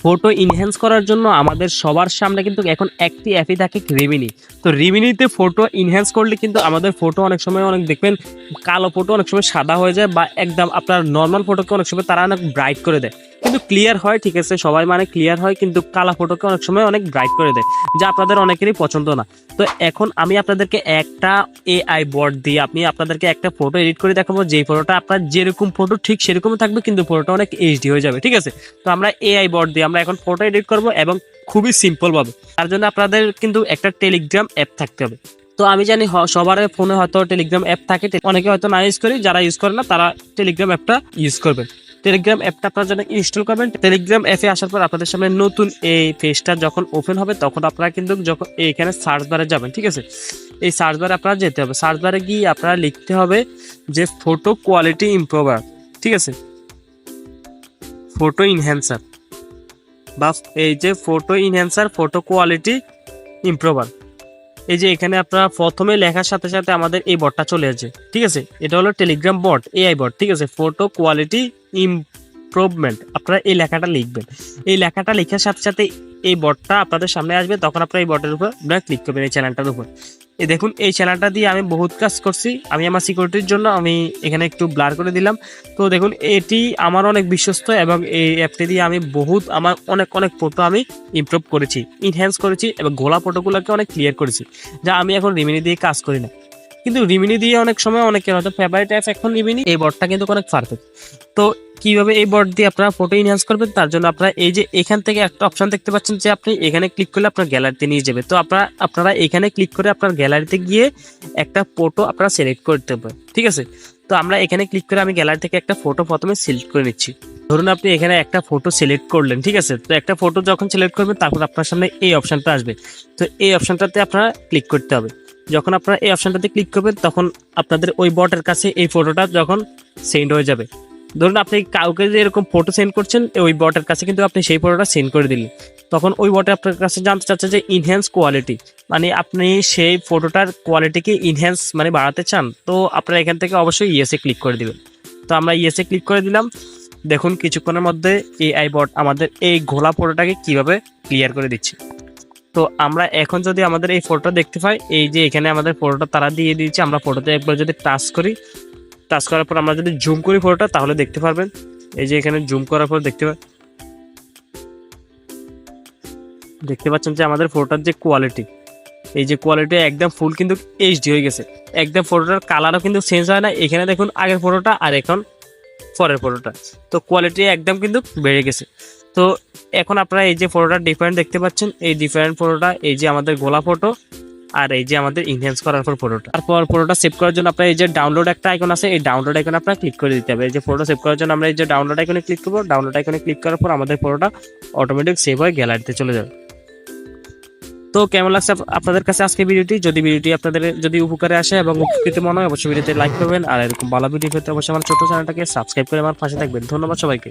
Photo enhance করার জন্য আমাদের সবার সামনে কিন্তু এখন একটি অ্যাপই থাকে রিমিনি তো রিমিনিতে ফটো ইনহ্যান্স করলে কিন্তু আমাদের ফটো অনেক সময় অনেক দেখবেন কালো ফটো অনেক সময় সাদা হয়ে যায় বা একদম আপনার নর্মাল ফটোকে অনেক সময় তারা অনেক ব্রাইট করে দেয়। কিন্তু ক্লিয়ার হয়, ঠিক আছে? সবাই মানে ক্লিয়ার হয়, কিন্তু কালা ফটোকে অনেক সময় অনেক ব্রাইট করে দেয়, যা আপনাদের অনেকেরই পছন্দ না। তো এখন আমি আপনাদেরকে একটা এআই বোর্ড দিয়ে আপনি আপনাদেরকে একটা ফটো এডিট করে দেখাবো। যেই ফটোটা আপনার যেরকম ফটো ঠিক সেরকমই থাকবে, কিন্তু ফটোটা অনেক এইচডি হয়ে যাবে, ঠিক আছে? তো আমরা এআই বোর্ড দিয়ে আমরা এখন ফটো এডিট করব এবং খুবই সিম্পল ভাবে। তার জন্য আপনাদের কিন্তু একটা টেলিগ্রাম অ্যাপ থাকতে হবে। তো আমি জানি সবার ফোনে হয়তো টেলিগ্রাম অ্যাপ থাকে। অনেকে হয়তো না ইউজ করি যারা ইউজ করে না, তারা টেলিগ্রাম অ্যাপটা ইউজ করবেন টেলিগ্রাম অ্যাপটা আপনারা যেন ইনস্টল করবেন টেলিগ্রাম অ্যাপে আসার পর আপনাদের সামনে নতুন এই পেজটা যখন ওপেন হবে, তখন আপনারা কিন্তু যখন এখানে সার্চ বারে যাবেন, ঠিক আছে? এই সার্চ বারে আপনারা যেতে হবে। সার্চ বারে গিয়ে আপনারা লিখতে হবে যে ফটো কোয়ালিটি ইমপ্রুভার ঠিক আছে? ফটো ইনহ্যান্সার বা এই যে photo enhancer photo quality improver এই যে এখানে আপনারা প্রথমে লেখার সাথে সাথে আমাদের এই বটটা চলে আসে, ঠিক আছে? এটা হলো টেলিগ্রাম বট এআই বট ঠিক আছে? ফটো কোয়ালিটি ইম্প্রুভমেন্ট আপনারা এই লেখাটা লিখবেন। এই লেখাটা লেখার সাথে সাথে এই বটটা আপনাদের সামনে আসবে, তখন আপনারা এই বটের উপর আপনারা ক্লিক করবেন এই চ্যানেলটার উপর। এই দেখুন, এই চ্যানেলটা দিয়ে আমি বহুত কাজ করছি। আমি আমার সিকিউরিটির জন্য আমি এখানে একটু ব্লার করে দিলাম। তো দেখুন, এটি আমার অনেক বিশ্বস্ত এবং এই অ্যাপটি দিয়ে আমি বহুত আমার অনেক অনেক ফটো আমি ইমপ্রুভ করেছি ইনহ্যান্স করেছি এবং গোলা ফটোগুলোকে অনেক ক্লিয়ার করেছি, যা আমি এখন রিমিনি দিয়ে কাজ করি না। কিন্তু রিমিনি দিয়ে অনেক সময় অনেকের হয়তো ফেভারিট অ্যাপ এখন রিমিনি। এই বটটা কিন্তু অনেক পারফেক্ট তো কীভাবে এই বট দিয়ে আপনারা ফটো ইনহ্যান্স করবেন, তার জন্য আপনারা এই যে এখান থেকে একটা অপশন দেখতে পাচ্ছেন যে আপনি এখানে ক্লিক করলে আপনার গ্যালারিতে নিয়ে যাবে। তো আপনারা আপনারা এখানে ক্লিক করে আপনার গ্যালারিতে গিয়ে একটা ফটো আপনারা সিলেক্ট করতে হবে ঠিক আছে? তো আমরা এখানে ক্লিক করে আমি গ্যালারি থেকে একটা ফটো প্রথমে সিলেক্ট করে নিচ্ছি। ধরুন আপনি এখানে একটা ফটো সিলেক্ট করলেন, ঠিক আছে? তো একটা ফটো যখন সিলেক্ট করবেন, তারপর আপনার সামনে এই অপশনটা আসবে। তো এই অপশনটাতে আপনারা ক্লিক করতে হবে। যখন আপনারা এই অপশনটাতে ক্লিক করবেন, তখন আপনাদের ওই বটের কাছে এই ফটোটা যখন সেন্ড হয়ে যাবে। ধরুন আপনি কাউকে যে এরকম ফটো সেন্ড করছেন, ওই বটের কাছে কিন্তু আপনি সেই ফটোটা সেন্ড করে দিলেন। তখন ওই বটে আপনার কাছে জানতে চাচ্ছে যে ইনহ্যান্স কোয়ালিটি মানে আপনি সেই ফটোটার কোয়ালিটিকে ইনহ্যান্স মানে বাড়াতে চান, তো আপনারা এখান থেকে অবশ্যই ইয়েসে ক্লিক করে দিবেন। তো আমরা ইয়েসে ক্লিক করে দিলাম। দেখুন, কিছুক্ষণের মধ্যে এআই বট আমাদের এই ঘোলা ফটোটাকে কীভাবে ক্লিয়ার করে দিচ্ছে। তো আমরা এখন যদি আমাদের এই ফটোটা দেখতে পাই, এই যে এখানে আমাদের ফটোটা তারা দিয়ে দিয়েছে, আমরা ফটোতে একবার যদি টাচ করি টাচ করার পর আমরা যদি জুম করি ফটোটা তাহলে দেখতে পারবেন। এই যে এখানে জুম করার পর দেখতে পা- দেখতে পাচ্ছেন যে আমাদের ফটোটার যে কোয়ালিটি এই যে কোয়ালিটি একদম ফুল কিন্তু এইচডি হয়ে গেছে। একদম ফটোটার কালারও কিন্তু চেঞ্জ হয় না। এখানে দেখুন আগের ফটোটা আর এখন পরের ফটোটা তো কোয়ালিটি একদম কিন্তু বেড়ে গেছে। তো এখন আপনারা এই যে ফটোটা ডিফারেন্ট দেখতে পাচ্ছেন, এই ডিফারেন্ট ফটোটা এই যে আমাদের গোলা ফটো আর এই যে আমাদের ইনহেন্স করার পর ফটোটা তারপর ফটোটা সেভ করার জন্য আপনার এই যে ডাউনলোড একটা আইকন আছে, এই ডাউনলোড আইকনে আপনার ক্লিক করে দিতে হবে। এই যে ফটো সেভ করার জন্য আমরা এই যে ডাউনলোড আইকনে ক্লিক করব ডাউনলোড আইকনে ক্লিক করার পর আমাদের ফটোটা অটোমেটিক সেভ হয়ে গ্যালারিতে চলে যাবে। তো কেমন লাগছে আপনাদের কাছে আজকে ভিডিওটি? যদি ভিডিওটি আপনাদের, যদি উপকারে আসে এবং উপকৃত মনে হয়, অবশ্যই ভিডিওতে লাইক করবেন। আর এরকম ভালো ভিডিও পেতে অবশ্যই আমার ছোট চ্যানেলটাকে সাবস্ক্রাইব করে আমার পাশে থাকবেন। ধন্যবাদ সবাইকে।